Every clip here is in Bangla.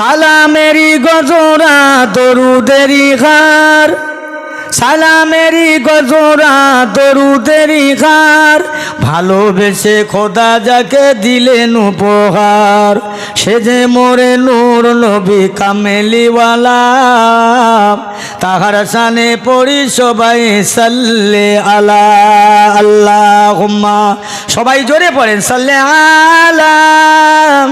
সালামেরি গজরা দরুদেরি ঘর সালামেরি গজরা দরুদেরি ঘর ভালোবেসে খোদা যাকে দিলেন উপহার, সে যে মোরে নূর নবী কামেলিওয়ালা। তাহার সানে পড়ি সবাই সাল্লে আলা আল্লাহ হুম্মা সবাই জোরে পড়েন, সাল্লে আলাম।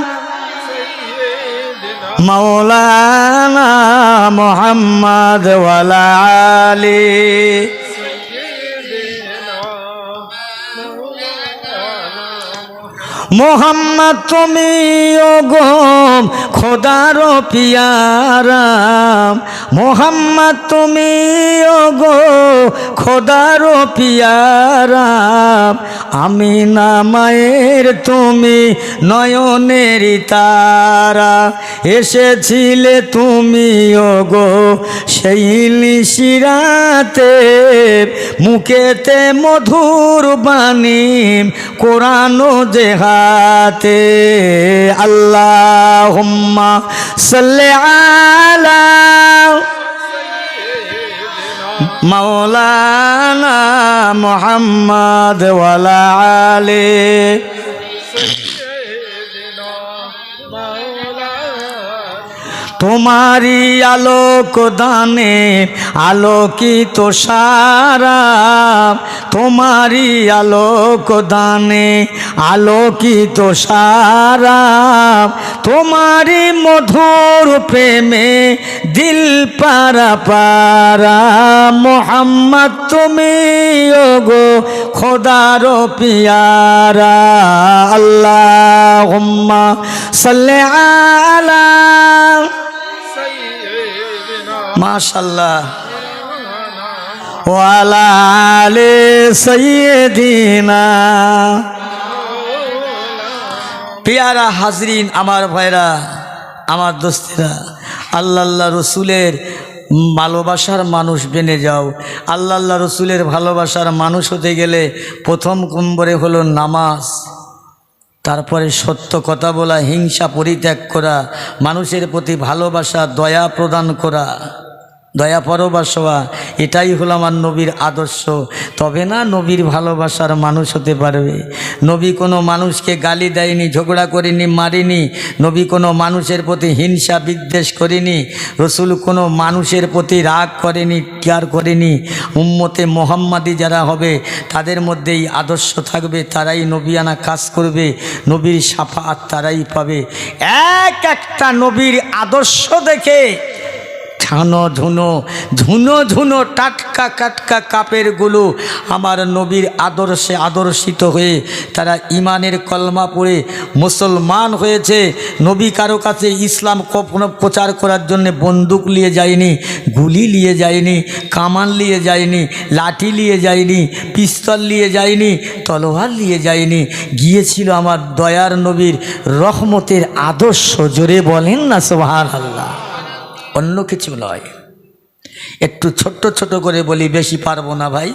মৌলানা মোহাম্মদ ওয়ালা আলী। মোহাম্মদ, তুমি ওগম খোদার পিয়ারাম মোহাম্মদ, তুমি ওগো খোদার পিয়ারাম আমি না মায়ের, তুমি নয়নের তারা। এসেছিলে তুমি ওগো সেই নিশিরাতে মুখেতে মধুর বাণী। কোরআন যে হাতে আল্লাহ সাল্লে আলা মৌলানা মোহাম্মদ ওয়ালা আলে তোমারি আলোক দানে আলোকিত সারা তোমারি আলোক দানে আলোকিত সারা তোমারি মধুর প্রেমে দিল পারা পারা। মোহাম্মদ তুমি গো খোদার পিয়ারা আল্লাহ সাল্লে আলা মাশাল্লাহ সৈয়দিনা পিয়ারা হাজরিন, আমার ভাইরা, আমার দোস্তেরা আল্লাহ আল্লাহ রসুলের ভালোবাসার মানুষ বেনে যাও। আল্লাহ আল্লাহ রসুলের ভালোবাসার মানুষ হতে গেলে প্রথম কুম্বরে হলো নামাজ, তারপরে সত্য কথা বলা, হিংসা পরিত্যাগ করা, মানুষের প্রতি ভালোবাসা, দয়া প্রদান করা। দয়া পরবাসা এটাই হলো আমার নবীর আদর্শ। তবে না নবীর ভালোবাসার মানুষ হতে পারবে। নবী কোনো মানুষকে গালি দেয়নি, ঝগড়া করেনি, মারিনি। নবী কোনো মানুষের প্রতি হিংসা বিদ্বেষ করেনি। রসুল কোনো মানুষের প্রতি রাগ করেনি কেয়ার করেনি। উম্মতে মোহাম্মাদি যারা হবে, তাদের মধ্যে এই আদর্শ থাকবে, তারাই নবিয়ানা কাজ করবে, নবীর সাফাত তারাই পাবে। এক একটা নবীর আদর্শ দেখে ছানো ধুনো ধুনো ধুনো, টাটকা কাটকা কাপেরগুলো আমার নবীর আদর্শে আদর্শিত হয়ে তারা ইমানের কলমা পড়ে মুসলমান হয়েছে। নবী কারও কাছে ইসলাম কখনো প্রচার করার জন্য বন্দুক নিয়ে যায়নি, গুলি নিয়ে যায়নি, কামান নিয়ে যায়নি, লাঠি নিয়ে যায়নি, পিস্তল নিয়ে যায়নি, তলোয়ার নিয়ে যায়নি। গিয়েছিল আমার দয়ার নবীর রহমতের আদর্শ, জোরে বলেন না সোহার আল্লাহ অন্য কিছু নয়। একটু ছোট্ট ছোট করে বলি, বেশি পারব না ভাই।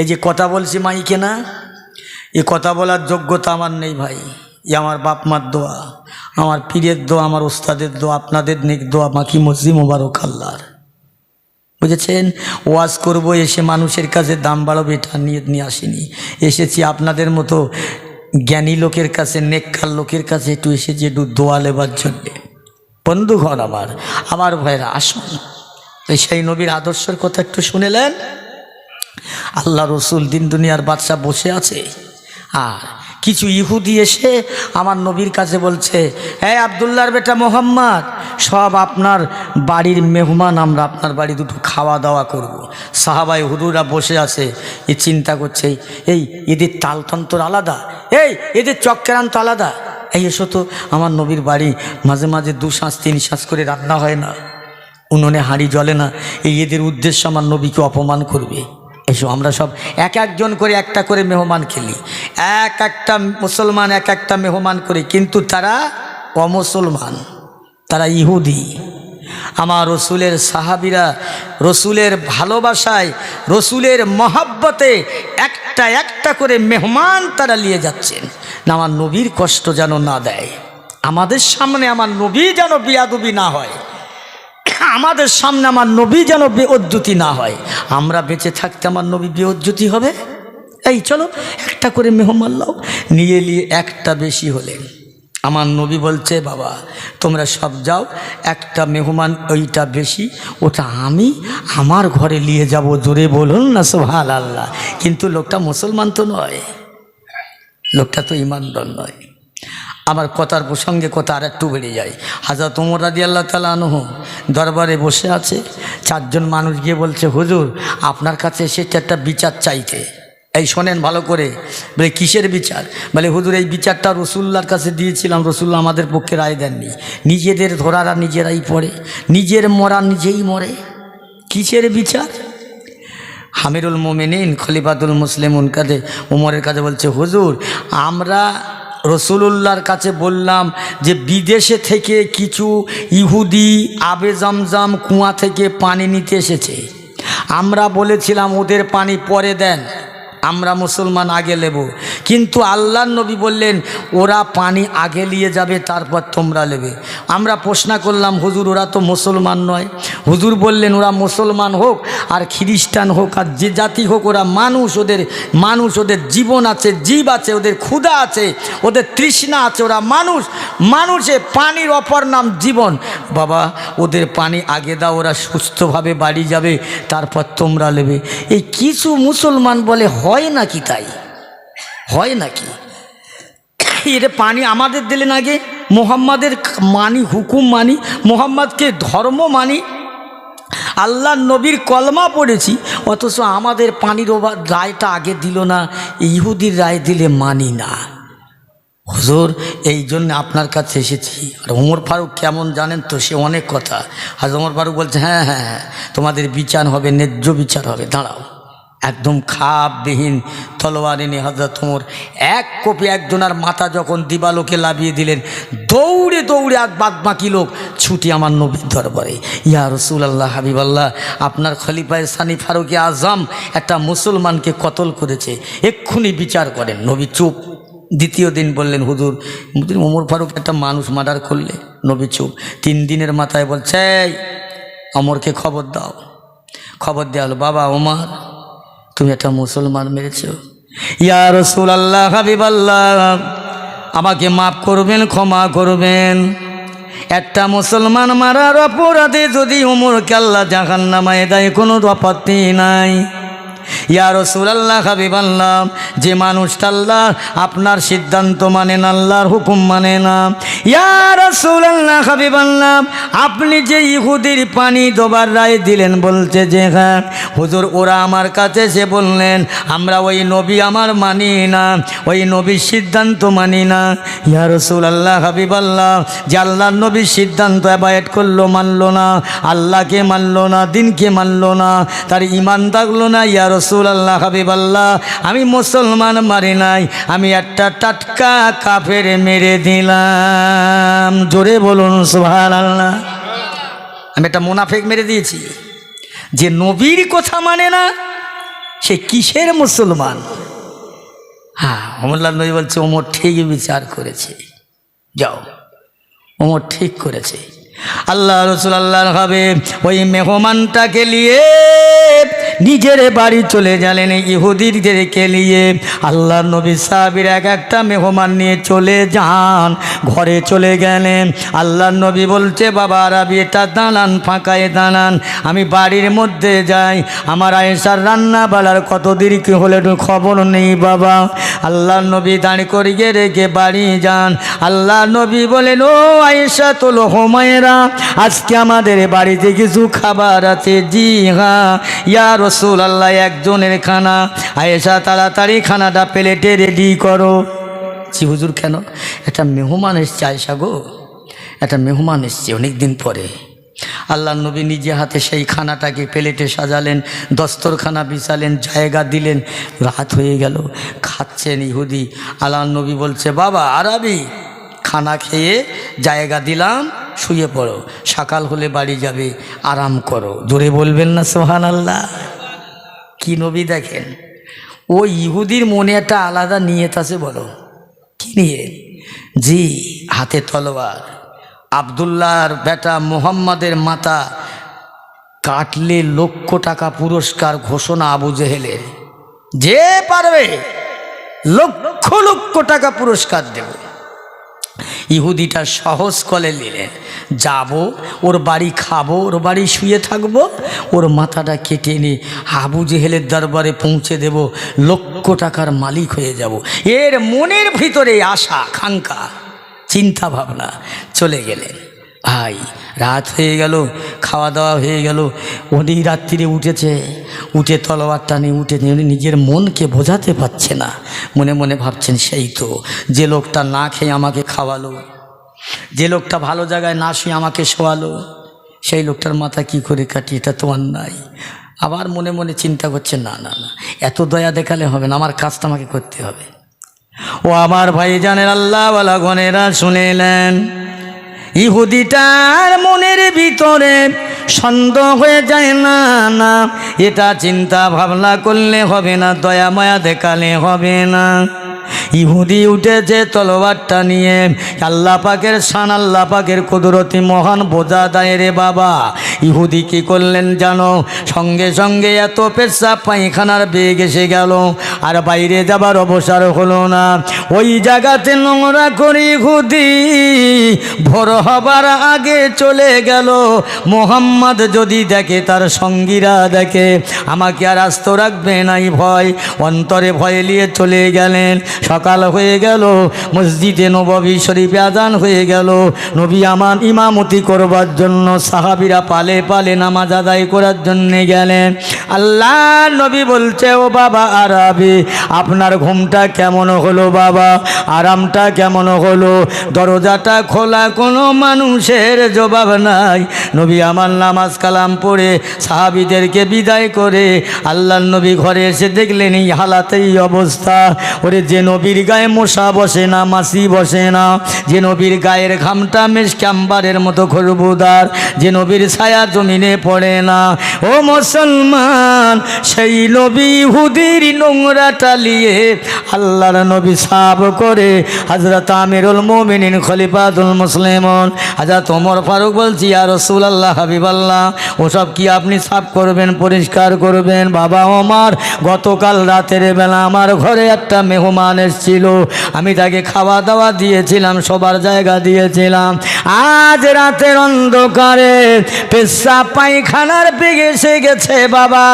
এই যে কথা বলছি মাইকে না, এ কথা বলার যোগ্যতা আমার নেই ভাই। এ আমার বাপ মার দোয়া, আমার পীরের দোয়া, আমার ওস্তাদের দোয়া, আপনাদের নেক দোয়া, মাকি মসজিদ মোবারক আল্লাহর। বুঝেছেন? ওয়াজ করব, এসে মানুষের কাছে দাম বাড়াবো, এটা নিয়ে নিয়ে আসিনি। এসেছি আপনাদের মতো জ্ঞানী লোকের কাছে, নেককার লোকের কাছে, একটু এসেছি একটু দোয়া লেবার জন্যে। বন্ধুঘর আমার আমার ভাইরা আসুন। সেই নবীর আদর্শের কথা একটু শুনেলেন আল্লাহ রসুল দিন দুনিয়ার বাদশা বসে আছে। আর কিছু ইহুদি এসে আমার নবীর কাছে বলছে হ্যাঁ আবদুল্লার বেটা মোহাম্মদ, সব আপনার বাড়ির মেহমান, আমরা আপনার বাড়ি দুটো খাওয়া দাওয়া করব। সাহাবাই হুদুরা বসে আছে। এ চিন্তা করছে, এই, এদের তালতন্ত্র আলাদা? এই, এদের চক্রান্ত আলাদা? এই এসো তো, আমার নবীর বাড়ি। মাঝে মাঝে দু শ্বাস তিন শ্বাস করে রান্না হয় না। উনুনে হাঁড়ি জ্বলে না। এই এদের উদ্দেশ্য আমার নবীকে অপমান করবে। এসো, আমরা সব এক একজন করে একটা করে মেহমান খেলি। এক একটা মুসলমান, এক একটা মেহমান করে। কিন্তু তারা অমুসলমান, তারা ইহুদি। আমার রসুলের সাহাবিরা রসুলের ভালোবাসায়, রসুলের মহাব্বতে একটা একটা করে মেহমান তারা নিয়ে যাচ্ছেন। না, আমার নবীর কষ্ট যেন না দেয়। আমাদের সামনে আমার নবী যেন বিয়াদুবি না হয়। আমাদের সামনে আমার নবী যেন বেঅদ্যুতি না হয়। আমরা বেঁচে থাকতে আমার নবী বেঅদ্যুতি হবে? এই, চলো, একটা করে মেহমান লাও নিয়ে নিয়ে একটা বেশি হলে। আমার নবী বলছে, বাবা, তোমরা সব যাও, একটা মেহমান ওইটা বেশি, ওটা আমি আমার ঘরে নিয়ে যাব, জোরে বলুন না সোহাল আল্লাহ কিন্তু লোকটা মুসলমান তো নয়। লোকটা তো ইমানদার নয়। আমার কথার প্রসঙ্গে কথা আর একটু বেড়ে যায়। হাজার তোমর রাদি আল্লাহ তালা আনহ দরবারে বসে আছে। চারজন মানুষ গিয়ে বলছে, হুজুর, আপনার কাছে এসেছে একটা বিচার চাইতে। এই শোনেন ভালো করে। বলে, কিসের বিচার? বলে, হুজুর, এই বিচারটা রসুল্লার কাছে দিয়েছিলাম। রসুল্লাহ আমাদের পক্ষে রায় দেননি। নিজেদের ধরারা নিজেরাই পড়ে। নিজের মরা নিজেই মরে। কিসের বিচার? হামিরুল মোমিনিন, খলিফাতুল মুসলিমুন কাজে উমরের কাছে বলছে, হুজুর, আমরা রসুলুল্লাহর কাছে বললাম যে বিদেশে থেকে কিছু ইহুদি আবে জামজাম কুয়া থেকে পানি নিতে এসেছে। আমরা বলেছিলাম ওদের পানি পরে দেন। আমরা মুসলমান আগে নেব। কিন্তু আল্লাহ নবী বললেন, ওরা পানি আগে নিয়ে যাবে, তারপর তোমরা নেবে। আমরা প্রশ্ন করলাম, হুজুর, ওরা তো মুসলমান নয়। হুজুর বললেন, ওরা মুসলমান হোক আর খ্রিস্টান হোক আর যে জাতি হোক, ওরা মানুষ, ওদের মানুষ, ওদের জীবন আছে, জীব আছে, ওদের ক্ষুধা আছে, ওদের তৃষ্ণা আছে, ওরা মানুষ। মানুষে পানির অপর নাম জীবন। বাবা, ওদের পানি আগে দাও, ওরা সুস্থভাবে বাড়ি যাবে, তারপর তোমরা নেবে। এই কিছু মুসলমান বলে হয় নাকি তাই? হয় নাকি? এটা পানি আমাদের দিলেন আগে মোহাম্মদের মানি, হুকুম মানি, মোহাম্মদকে ধর্ম মানি। আল্লাহ নবীর কলমা পড়েছি, অথচ আমাদের পানির রায়টা আগে দিল না, ইহুদির রায় দিলে মানি না। হুজুর, এই জন্য আপনার কাছে এসেছি। আর ওমর ফারুক কেমন জানেন তো, সে অনেক কথা। আজ ওমর ফারুক বলছে হ্যাঁ হ্যাঁ হ্যাঁ তোমাদের বিচার হবে, ন্যায্য বিচার হবে, দাঁড়াও। একদম খাপবিহীন, তলোয়ার এনে হজরত ওমর, এক কোপে একজনার মাথা যখন দিবালোকে লাভিয়ে দিলেন, দৌড়ে দৌড়ে আর বাদ বাকি লোক ছুটি আমার নবীর দরবারে, ইয়া রসুল আল্লাহ হাবিব আল্লাহ আপনার খলিফায় সানি ফারুকে আজম একটা মুসলমানকে কতল করেছে, এক্ষুনি বিচার করেন। নবী চুপ, দ্বিতীয় দিন বললেন, হুজুর ওমর ফারুক একটা মানুষ মার্ডার করলে। নবী চুপ, তিন দিনের মাথায় বলছে অমরকে খবর দাও। খবর দেওয়া হলো, বাবা, ওমর তুমি একটা মুসলমান মেরেছ। ইয়ার রসুল আল্লাহ হাবিব আল্লাহ আমাকে মাফ করবেন, ক্ষমা করবেন। একটা মুসলমান মারার অপরাধে যদি উমর কাল্লা জাহান্নামায় দেয়, কোনো আপত্তি নাই। ইয়া আল্লাহ যে মানুষটা আল্লাহ আপনার সিদ্ধান্ত মানে না, আল্লাহর হুকুম মানে না। ইয়া রসুলাল্লাহ হাবিব আল্লাহ আপনি যে ইহুদির পানি দোবার রায় দিলেন, বলছে যে হ্যাঁ হুজুর, ওরা আমার কাছে এসে বললেন, আমরা ওই নবী আমার মানি না, ওই নবীর সিদ্ধান্ত মানি না। ইয়া রসুল আল্লাহ হাবিব আল্লাহ যে আল্লাহর নবীর সিদ্ধান্ত অ্যাভয়েড করল, মানলো না, আল্লাহকে মানলো না, দিনকে মানলো না, তার ইমান থাকল না, ইয়া রসুল আল্লাহ হাবিব আল্লাহ আমি মুসলমান মারি নাই, আমি একটা টাটকা কাফের মেরে দিলাম। জোরে বলুন সুহান আল্লাহ আমি একটা মুনাফেক মেরে দিয়েছি। যে নবীর কথা মানে না, সে কিসের মুসলমান? হ্যাঁ অমরলাল নবী বলছে, ওমর ঠিক বিচার করেছে। যাও, ওমর ঠিক করেছে। আল্লাহ রসুল আল্লাহর হবে। ওই মেহমানটাকে নিয়ে নিজের বাড়ি চলে গেলেন ইহুদিদেরকে নিয়ে। আল্লাহ নবী সাহাবির এক একটা মেহমান নিয়ে চলে যান, ঘরে চলে গেলেন। আল্লাহ নবী বলছে, বাবা আরবি এটা দাঁড়ান, ফাঁকায় দাঁড়ান, আমি বাড়ির মধ্যে যাই। আমার আয়েশার রান্না বালার কত দেরি কি হলে একটু খবর নেই বাবা। আল্লাহ নবী দাঁড়ি করিয়ে রেখে বাড়ি যান। আল্লাহ নবী বলেন, ও আয়েশা, তোলো হোমায়েরা আজকে আমাদের বাড়িতে কিছু খাবার আছে জি হ্যাঁ ইয়া রসুল আল্লাহ একজনের খানা। আয়েশা, তাড়াতাড়ি খানাটা প্লেটে রেডি করো। জি হুজুর কেন? একটা মেহমান এসছে, আয়েশা গো। একটা মেহমান এসছে অনেক দিন পরে। আল্লাহ নবী নিজে হাতে সেই খানাটাকে প্লেটে সাজালেন, দস্তরখানা বিছালেন, জায়গা দিলেন। রাত হয়ে গেল, খাচ্ছেন ইহুদি। আল্লাহ নবী বলছে, বাবা, আরবি, খানা খেয়ে জায়গা দিলাম শুয়ে পড়ো। সকাল হলে বাড়ি যাবে, আরাম করো। দূরে বলবেন না সোহান আল্লাহ কি নবী দেখেন? ও ইহুদির মনে একটা আলাদা নিয়ত আছে, বলো। কি নিয়ে জি, হাতে তলোয়ার। আবদুল্লাহর বেটা মোহাম্মদের মাতা কাটলে লক্ষ টাকা পুরস্কার ঘোষণা আবু জেহেলের। যে পারবে, লক্ষ লক্ষ টাকা পুরস্কার দেব। ইহুদিটা সহজ কলে নিলেন। যাব, ওর বাড়ি খাব, ওর বাড়ি শুয়ে থাকব, ওর মাথাটা কেটে নিয়ে আবু জেহেলের দরবারে পৌঁছে দেব, লক্ষ টাকার মালিক হয়ে যাব। এর মনের ভিতরে আশা খাঙ্কা চিন্তা ভাবনা চলে গেলেন। ভাই রাত হয়ে গেল খাওয়া দাওয়া হয়ে গেল। উনি রাত্রিরে উঠেছে, উঠে তলোয়ারটা নিয়ে উঠে উনি নিজের মনকে বোঝাতে পারছে না। মনে মনে ভাবছেন, সেই তো, যে লোকটা না খেয়ে আমাকে খাওয়ালো, যে লোকটা ভালো জায়গায় না শুয়ে আমাকে শোয়ালো, সেই লোকটার মাথা কি করে কাটি এটা তো নাই। আবার মনে মনে চিন্তা করছে, না না না, এত দয়া দেখালে হবে না, আমার কাজটা আমাকে করতে হবে। ও আমার ভাই জানেন আল্লাহওয়ালা গনেরা শুনেলেন ইহুদিটার মনের ভিতরে সন্দেহ হয়ে যায়, না না, এটা চিন্তা ভাবনা করলে হবে না, দয়া মায়া দেখালে হবে না। ইহুদি উঠেছে তলোয়ারটা নিয়ে, আল্লাহ পাকের সান আল্লাহ পাকের কুদরতি মহান বোঝা দায় রে বাবা। ইহুদি কি করলেন জানো? সঙ্গে সঙ্গে এত পেশা পায়খানার বেগ এসে গেল। আর বাইরে যাবার অবসর হলো না। ওই জায়গাতে নোংরা করি ইহুদি ভোর হবার আগে চলে গেল। মোহাম্মদ যদি দেখে, তার সঙ্গীরা দেখে, আমাকে আর আস্ত রাখবে নাই ভয়। অন্তরে ভয় নিয়ে চলে গেলেন। সকাল হয়ে গেল, মসজিদে নবী শরীফে আজান হয়ে গেল। নবী আমার ইমামতি করবার জন্য সাহাবিরা পালে পালে নামাজ আদায় করার জন্যে গেলেন। আল্লাহ নবী বলছে, ও বাবা আরবি, আপনার ঘুমটা কেমন হলো বাবা? আরামটা কেমন হলো? দরজাটা খোলা, কোনো মানুষের জবাব নাই। নবী আমার নামাজ কালাম পড়ে সাহাবিদেরকে বিদায় করে আল্লাহ নবী ঘরে এসে দেখলেন, এই হালাতেই অবস্থা। ওরে, যে নবীর গায়ে মশা বসে না মাসি বসে না, যে নবীর গায়ের ঘামটা মেশ ক্যাম্বারের মতো খুরবুদার, যে নবীর ছায়া জমিনে পড়ে না। ও মুসলমান সেই নবী হুদির নোংরা টালিয়ে আল্লাহর নবী সাব করে হজরত আমিরুল মোমিনিন, খলিফাতুল মুসলিমন। হাজরত ওমর ফারুক বলছি আর রসুল আল্লাহ হাবিবাল্লাহ, ওসব কি আপনি সাফ করবেন, পরিষ্কার করবেন? বাবা ওমর, গতকাল রাতের বেলা আমার ঘরে একটা মেহমান এসেছিল, আমি তাকে খাওয়া দাওয়া দিয়েছিলাম সবার জায়গা দিয়েছিলাম। আজ রাতের অন্ধকারে পেশা পায়খানার পেগে এসে গেছে বাবা।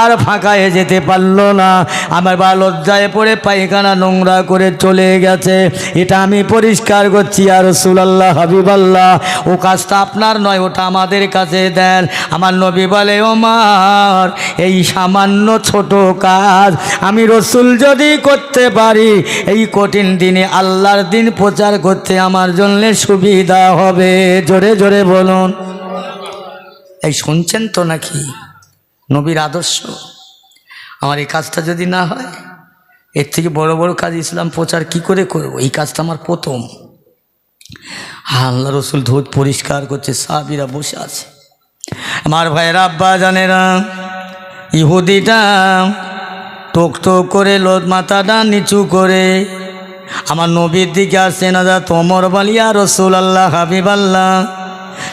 আর ফাঁকায় যেতে পারল না। আমার বা লজ্জায় পড়ে পায়খানা নোংরা করে চলে গেছে। এটা আমি পরিষ্কার করছি আর রসুলাল্লাহ, হাবিবাল্লাহ। ও কাজটা আপনার নয়, ওটা আমাদের কাছে দেন। আমার নবী বলে, ওমার, এই সামান্য ছোট কাজ আমি রসুল যদি করতে পারি, এই কঠিন দিনে আল্লাহর দিন প্রচার করতে আমার জন্য সুবিধা হবে। জোরে জোরে বলুন। এই শুনছেন তো নাকি? নবীর আদর্শ। আমার এই কাজটা যদি না হয়, এর থেকে বড় বড় কাজ ইসলাম প্রচার কি করে করব? এই কাজটা আমার প্রথম। আল্লাহ রসুল ধোদ পরিষ্কার করছে, সাহাবিরা বসে আছে। আমার ভাইয়ের, আব্বা জানেরা, ইহুদিটা টোক টোক করে, লোদ মাথাটা নিচু করে, আমার নবীর দিকে আসছে না যা, তোমর বালিয়া রসুল আল্লাহ হাবিব আল্লাহ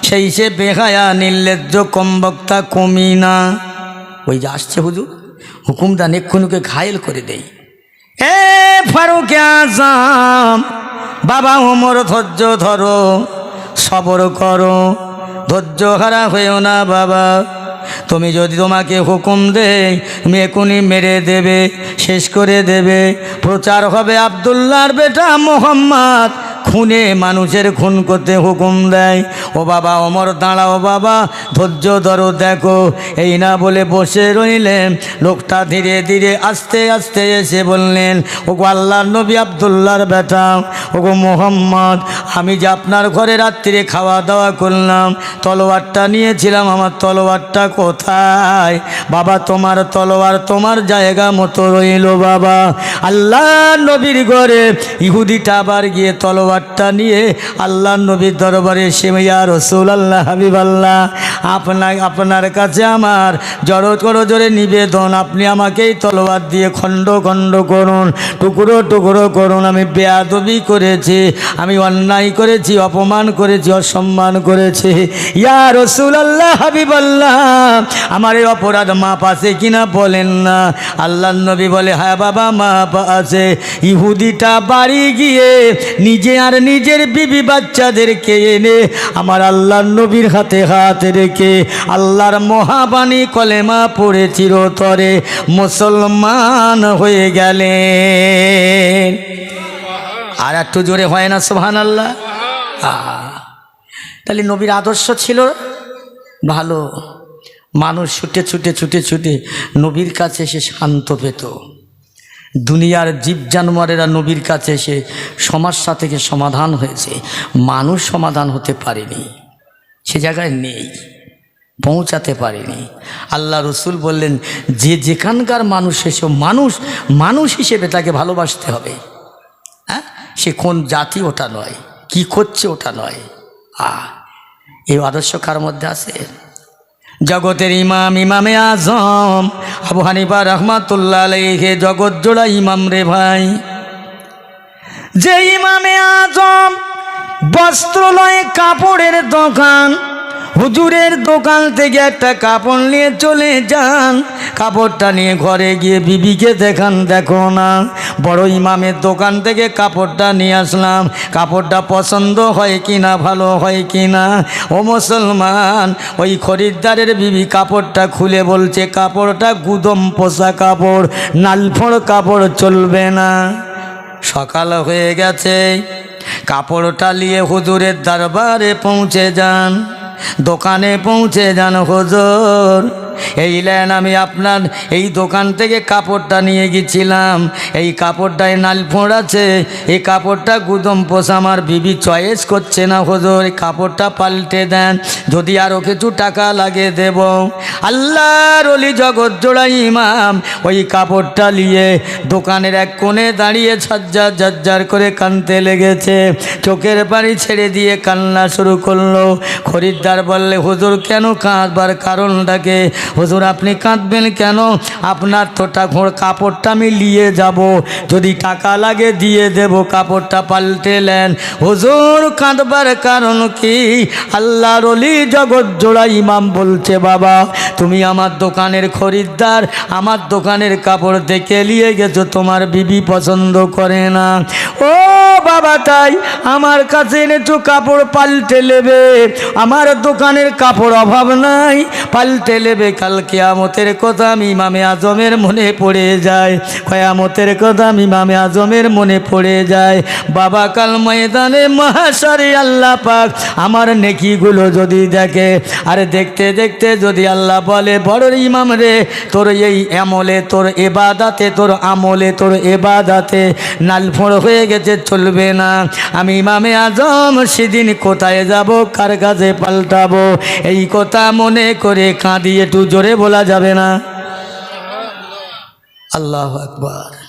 সেই সে বেহায়া, নির্লজ্জ কমি না ওই যে আসছে হুজুর হুকুমটা নেক্ষণুকে ঘায়েল করে দেই এ ফারুক আজম, বাবা ওমর ধৈর্য ধরো, সবর করো, ধৈর্য হারা হয়েও না বাবা। তুমি যদি তোমাকে হুকুম দেয়, মেকুনি মেরে দেবে, শেষ করে দেবে। প্রচার হবে আবদুল্লাহর বেটা মোহাম্মদ, খুনে মানুষের খুন করতে হুকুম দেয়। ও বাবা অমর দাঁড়াও বাবা, ধৈর্য ধরো, দেখো। এই না বলে বসে রইলেন। লোকটা ধীরে ধীরে আস্তে আস্তে এসে বললেন ও গো আল্লাহর নবী আবদুল্লার বেটা ও গো মোহাম্মদ, আমি যে আপনার ঘরে রাত্রিরে খাওয়া দাওয়া করলাম, তলোয়ারটা নিয়েছিলাম, আমার তলোয়ারটা কোথায়? বাবা, তোমার তলোয়ার তোমার জায়গা মতো রইল বাবা। আল্লাহ নবীর ঘরে ইহুদিটা আবার গিয়ে তলোয়ারটা নিয়ে আল্লাহ নবীর দরবারে সেমাইয়া রসুল আল্লাহ, হাবিব আল্লাহ। আপনার আপনার কাছে আমার জড় করো জোরে নিবেদন। আপনি আমাকে এই তলোয়ার দিয়ে খণ্ড খণ্ড করুন, টুকরো টুকরো করুন। আমি বেয়াদবি করেছি, আমি অন্যায় করেছি, অপমান করেছি, অসম্মান করেছি। ইয়া রসুল আল্লাহ, হাবিব আল্লাহ, আমার এই অপরাধ মাপ আছে কিনা বলেন না। আল্লাহ নবী বলে হ্যাঁ বাবা মাপ আছে। ইহুদিটা বাড়ি গিয়ে নিজে আর নিজের বিবি বাচ্চাদেরকে এনে আমার আল্লাহ নবীর হাতে হাত রেখে আল্লাহর মহাবাণী কলেমা পড়ে চিরতরে মুসলমান হয়ে গেলে আর একটু জোরে হয় না সোহান আল্লাহ তাহলে নবীর আদর্শ ছিল ভালো। মানুষ ছুটে ছুটে ছুটে ছুটে নবীর কাছে এসে শান্ত পেত। দুনিয়ার জীব জানোয়ারেরা নবীর কাছে এসে সমস্যা থেকে সমাধান হয়েছে। মানুষ সমাধান হতে পারেনি। সে জায়গায় নেই। পৌঁছাতে পারেনি। আল্লাহ রসুল বললেন, যে যেখানকার মানুষ এসে, মানুষ মানুষ হিসেবে তাকে ভালোবাসতে হবে। হ্যাঁ? সে কোন জাতি ওটা নয়, কি করছে ওটা নয়। আ এই আদর্শ কার মধ্যে আছে? জগতের ইমাম, ইমামে আজম। আবু হানিফা রহমাতুল্লাহ লেখে জগৎ জোড়া ইমাম রে ভাই। যে ইমামে আজম বস্ত্রলয়ে কাপড়ের দোকান হুজুরের দোকান থেকে একটা কাপড় নিয়ে চলে যান। কাপড়টা নিয়ে ঘরে গিয়ে বিবিকে দেখান, দেখো না। বড় ইমামের দোকান থেকে কাপড়টা নিয়ে আসলাম। কাপড়টা পছন্দ হয় কি না ভালো হয় কি না ও মুসলমান, ওই খরিদ্দারের বিবি কাপড়টা খুলে বলছে, কাপড়টা গুদম পোষা কাপড়, নালফড় কাপড় চলবে না। সকাল হয়ে গেছে। কাপড়টা নিয়ে হুজুরের দরবারে পৌঁছে যান। দোকানে পৌঁছে যান হুজুর। এই লেন আমি আপনার এই দোকান থেকে কাপড়টা নিয়ে গেছিলাম। এই কাপড়টায় নাল আছে এই কাপড়টা গুদম পোষ আমার বিবি চয়েস করছে না হুজুর, এই কাপড়টা পাল্টে দেন, যদি আরও কিছু টাকা লাগে দেব। আল্লাহর অলি জগৎ জোড়া ইমাম, ওই কাপড়টা নিয়ে দোকানের এক কোণে দাঁড়িয়ে ঝাজ্জার ঝাজ্জার করে কানতে লেগেছে। চোখের পানি ছেড়ে দিয়ে কান্না শুরু করল। খরিদ্দার বললে, হুজুর, কেন কাঁদবার কারণটাকে? হুজুর, আপনি কাঁদবেন কেন? আপনার তো ঘোড় কাপড়টা আমি নিয়ে যাব। যদি টাকা লাগে দিয়ে দেব, কাপড়টা পাল্টে নেন। হুজুর, কাঁদবার কারণ কি? আল্লাহ রলি জগৎ জোড়া ইমাম বলছে, বাবা, তুমি আমার দোকানের খরিদ্দার, আমার দোকানের কাপড় দেখে নিয়ে গেছো, তোমার বিবি পছন্দ করে না। ও বাবা, তাই আমার কাছে এনেছো কাপড় পাল্টে নেবে। আমার দোকানের কাপড় অভাব নাই, পাল্টে নেবে কাল কেয়ামতের কথা ইমামে আজমের মনে পড়ে যায়। কয়ামতের কথা ইমামে আজমের মনে পড়ে যায়। বাবা কাল ময়দানে মহাসারি আল্লাহ পাক আমার নেকিগুলো যদি দেখে, আরে দেখতে দেখতে যদি আল্লাহ বলে, বড় ইমাম রে, তোর এই আমলে, তোর এবাদাতে, তোর আমলে, তোর এবাদাতে নালফোড় হয়ে গেছে, চলবে না। আমি ইমামে আজম সেদিন কোথায় যাব, কার কাছে পাল্টাবো? এই কথা মনে করে কাঁদিয়ে একটু জোরে বলা যাবে না। আল্লাহ আকবার।